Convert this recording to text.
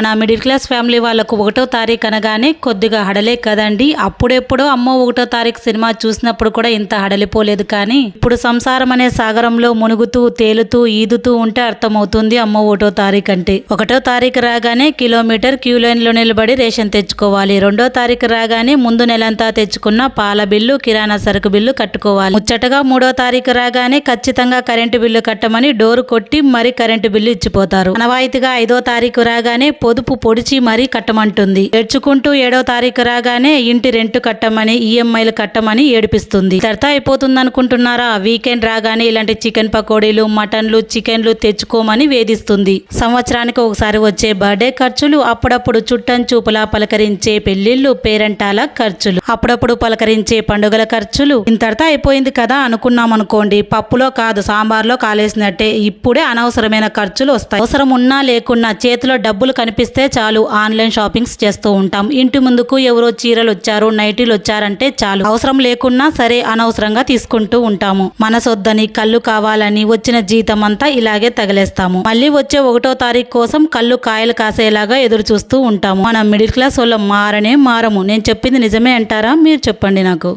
మన middle class family వాళ్ళకు ఒకటో తారీఖు అనగానే కొద్దిగా హడలే కదండి. అప్పుడెప్పుడో అమ్మో ఒకటో తారీఖు సినిమా చూసినప్పుడు కూడా ఇంత హడలిపోలేదు కానీ ఇప్పుడు సంసారం అనే సాగరంలో మునుగుతూ తేలుతూ ఈదుతూ ఉంటే అర్థమవుతుంది అమ్మో ఒకటో తారీఖు అంటే. ఒకటో తారీఖు రాగానే కిలోమీటర్ క్యూ లైన్లో నిలబడి రేషన్ తెచ్చుకోవాలి. రెండో తారీఖు రాగానే ముందు నెలంతా తెచ్చుకున్న పాల బిల్లు కిరాణా సరుకు బిల్లు కట్టుకోవాలి. ముచ్చటగా మూడో తారీఖు రాగానే ఖచ్చితంగా కరెంటు బిల్లు కట్టమని డోరు కొట్టి మరీ కరెంటు బిల్లు ఇచ్చిపోతారు. అనవాయితీగా ఐదో తారీఖు రాగానే పొదుపు పొడిచి మరీ కట్టమంటుంది. ఏడ్చుకుంటూ ఏడో తారీఖు రాగానే ఇంటి రెంట్ కట్టమని ఈఎంఐలు కట్టమని ఏడిపిస్తుంది. తర్వాత అయిపోతుంది అనుకుంటున్నారా వీకెండ్ రాగానే ఇలాంటి చికెన్ పకోడీలు మటన్లు చికెన్లు తెచ్చుకోమని వేధిస్తుంది. సంవత్సరానికి ఒకసారి వచ్చే బర్త్డే ఖర్చులు అప్పుడప్పుడు చుట్టం చూపులా పలకరించే పెళ్ళిళ్ళు పేరెంటాల ఖర్చులు. అప్పుడప్పుడు పలకరించే పండుగల ఖర్చులు. ఇంతటితో అయిపోయింది కదా అనుకున్నాం అనుకోండి పప్పులో కాదు సాంబార్లో కాలేసినట్టే ఇప్పుడే అనవసరమైన ఖర్చులు వస్తాయి. అవసరం ఉన్నా లేకున్నా చేతిలో డబ్బులు కనిపి కనిపిస్తే చాలు ఆన్లైన్ షాపింగ్స్ చేస్తూ ఉంటాం. ఇంటి ముందుకు ఎవరో చీరలు వచ్చారు నైటీలు వచ్చారంటే చాలు. అవసరం లేకున్నా సరే అనవసరంగా తీసుకుంటూ ఉంటాము. మనసొద్దని కళ్ళు కావాలని వచ్చిన జీతం అంతా ఇలాగే తగిలేస్తాము. మళ్ళీ వచ్చే ఒకటో తారీఖు కోసం కళ్ళు కాయలు కాసేలాగా ఎదురు చూస్తూ ఉంటాము. మనం మిడిల్ క్లాస్ వాళ్ళం మారనే మారము. నేను చెప్పింది నిజమే అంటారా? మీరు చెప్పండి నాకు.